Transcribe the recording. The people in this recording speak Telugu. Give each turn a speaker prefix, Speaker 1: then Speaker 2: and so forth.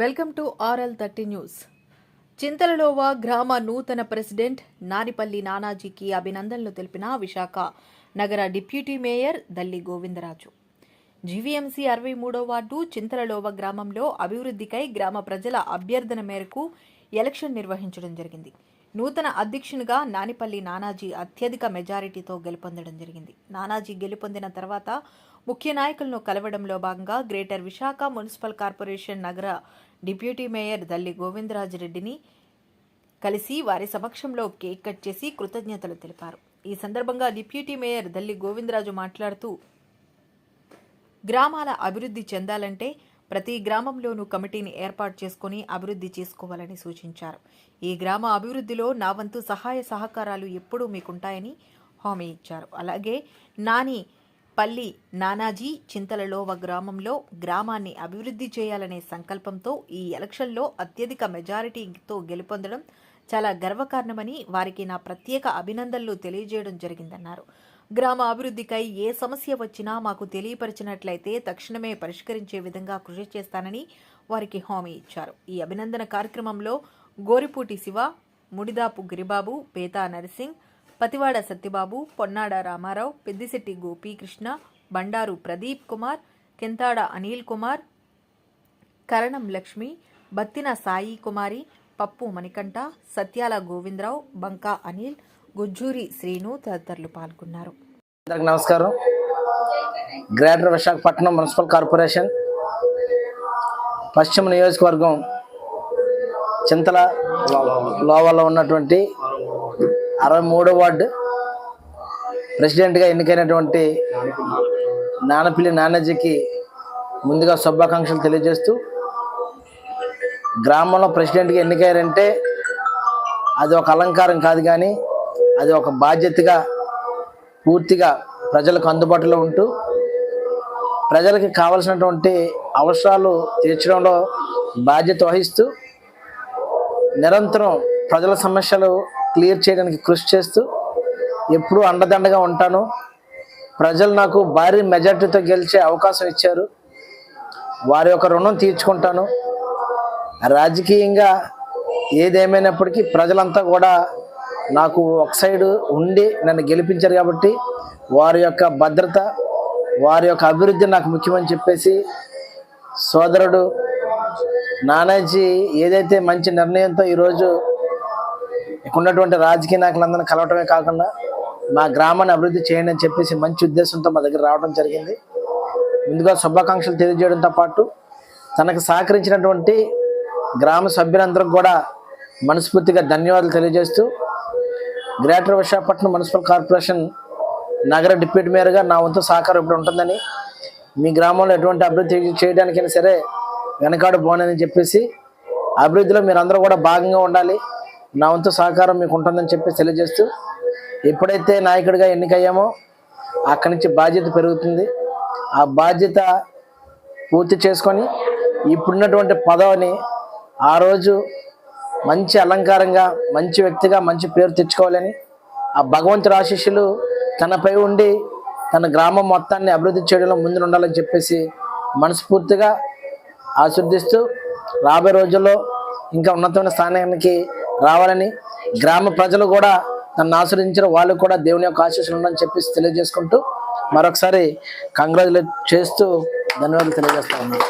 Speaker 1: Welcome to RL thirty news. Chintalalova గ్రామ నూతన ప్రెసిడెంట్ నానిపల్లి నానాజీకి అభినందనలు తెలిపిన విశాఖ నగర deputy mayor Dalli Govindaraju. GVMC అరవై మూడో వార్డు చింతలలోవ గ్రామంలో అభివృద్ధికై గ్రామ ప్రజల అభ్యర్థన మేరకు ఎలక్షన్ నిర్వహించడం జరిగింది. నూతన అధ్యక్షునిగా నానిపల్లి నానాజీ అత్యధిక మెజారిటీతో గెలుపొందడం జరిగింది. నానాజీ గెలుపొందిన తర్వాత ముఖ్య నాయకులను కలవడంలో భాగంగా గ్రేటర్ విశాఖ మున్సిపల్ కార్పొరేషన్ నగర డిప్యూటీ మేయర్ దల్లి గోవిందరాజరెడ్డిని కలిసి వారి సమక్షంలో కేక్ కట్ చేసి కృతజ్ఞతలు తెలిపారు. ఈ సందర్భంగా డిప్యూటీ మేయర్ దల్లి గోవిందరాజు మాట్లాడుతూ గ్రామాల అభివృద్ధి చెందాలంటే ప్రతి గ్రామంలోనూ కమిటీని ఏర్పాటు చేసుకుని అభివృద్ధి చేసుకోవాలని సూచించారు. ఈ గ్రామ అభివృద్ధిలో నా వంతు సహాయ సహకారాలు ఎప్పుడూ మీకుంటాయని హామీ ఇచ్చారు. అలాగే నాని పల్లి నానాజీ చింతలలో ఒక గ్రామంలో గ్రామాన్ని అభివృద్ధి చేయాలనే సంకల్పంతో ఈ ఎలక్షన్లో అత్యధిక మెజారిటీతో గెలుపొందడం చాలా గర్వకారణమని వారికి నా ప్రత్యేక అభినందనలు తెలియజేయడం జరిగిందన్నారు. గ్రామ అభివృద్ధికై ఏ సమస్య వచ్చినా మాకు తెలియపరిచినట్లయితే తక్షణమే పరిష్కరించే విధంగా కృషి చేస్తానని వారికి హామీ ఇచ్చారు. ఈ అభినందన కార్యక్రమంలో గోరిపూటి శివ ముడిదాపు గిరిబాబు పేతా నరసింగ్ పతివాడ సత్యబాబు పొన్నాడ రామారావు పెద్దిశెట్టి గోపీకృష్ణ బండారు ప్రదీప్ కుమార్ కెంతాడ అనిల్ కుమార్ కరణం లక్ష్మి బత్తిన సాయి కుమారి పప్పు మణికంఠ సత్యాల గోవిందరావు బంకా అనిల్ గుజ్జూరి శ్రీను తదితరులు పాల్గొన్నారు.
Speaker 2: అందరికి నమస్కారం. గ్రేటర్ విశాఖపట్నం మున్సిపల్ కార్పొరేషన్ పశ్చిమ నియోజకవర్గం చింతల లోవల్లో ఉన్నటువంటి అరవై మూడో వార్డు ప్రెసిడెంట్గా ఎన్నికైనటువంటి నానపిల్లి నాన్నజీకి ముందుగా శుభాకాంక్షలు తెలియజేస్తూ గ్రామంలో ప్రెసిడెంట్గా ఎన్నికయ్యారంటే అది ఒక అలంకారం కాదు కానీ అది ఒక బాధ్యతగా పూర్తిగా ప్రజలకు అందుబాటులో ఉంటూ ప్రజలకి కావలసినటువంటి అవసరాలు తీర్చడంలో బాధ్యత వహిస్తూ నిరంతరం ప్రజల సమస్యలు క్లియర్ చేయడానికి కృషి చేస్తూ ఎప్పుడూ అండదండగా ఉంటాను. ప్రజలు నాకు భారీ మెజార్టీతో గెలిచే అవకాశం ఇచ్చారు. వారి యొక్క రుణం తీర్చుకుంటాను. రాజకీయంగా ఏదేమైనప్పటికీ ప్రజలంతా కూడా నాకు ఒక సైడు ఉండి నన్ను గెలిపించారు కాబట్టి వారి యొక్క భద్రత వారి యొక్క అభివృద్ధి నాకు ముఖ్యమని చెప్పేసి సోదరుడు నానాజీ ఏదైతే మంచి నిర్ణయంతో ఈరోజు ఇక్కడ ఉన్నటువంటి రాజకీయ నాయకులందరినీ కలవటమే కాకుండా మా గ్రామాన్ని అభివృద్ధి చేయండి అని చెప్పేసి మంచి ఉద్దేశంతో మా దగ్గర రావడం జరిగింది. ముందుగా శుభాకాంక్షలు తెలియజేయడంతో పాటు తనకు సహకరించినటువంటి గ్రామ సభ్యులందరికీ కూడా మనస్ఫూర్తిగా ధన్యవాదాలు తెలియజేస్తూ గ్రేటర్ విశాఖపట్నం మున్సిపల్ కార్పొరేషన్ నగర డిప్యూటీ మేయర్గా నా వంతు సహకారం ఇప్పుడు ఉంటుందని మీ గ్రామంలో ఎటువంటి అభివృద్ధి చేయడానికైనా సరే వెనకాడు బాగుందని చెప్పేసి అభివృద్ధిలో మీరు అందరూ కూడా భాగంగా ఉండాలి. నా వంతు సహకారం మీకు ఉంటుందని చెప్పి తెలియజేస్తూ ఎప్పుడైతే నాయకుడిగా ఎన్నికయ్యామో అక్కడి నుంచి బాధ్యత పెరుగుతుంది. ఆ బాధ్యత పూర్తి చేసుకొని ఇప్పుడున్నటువంటి పదవిని ఆ రోజు మంచి అలంకారంగా మంచి వ్యక్తిగా మంచి పేరు తెచ్చుకోవాలని ఆ భగవంతుడు ఆశీస్సులు తనపై ఉండి తన గ్రామం మొత్తాన్ని అభివృద్ధి చేయడంలో ముందు ఉండాలని చెప్పేసి మనస్ఫూర్తిగా ఆశీర్దిస్తూ రాబోయే రోజుల్లో ఇంకా ఉన్నతమైన స్థానానికి రావాలని గ్రామ ప్రజలు కూడా నన్ను ఆశ్రయించిన వాళ్ళు కూడా దేవుని యొక్క ఆశీస్సులు ఉండని చెప్పేసి తెలియజేసుకుంటూ మరొకసారి కంగ్రాచులేట్ చేస్తూ ధన్యవాదాలు తెలియజేస్తా ఉన్నాను.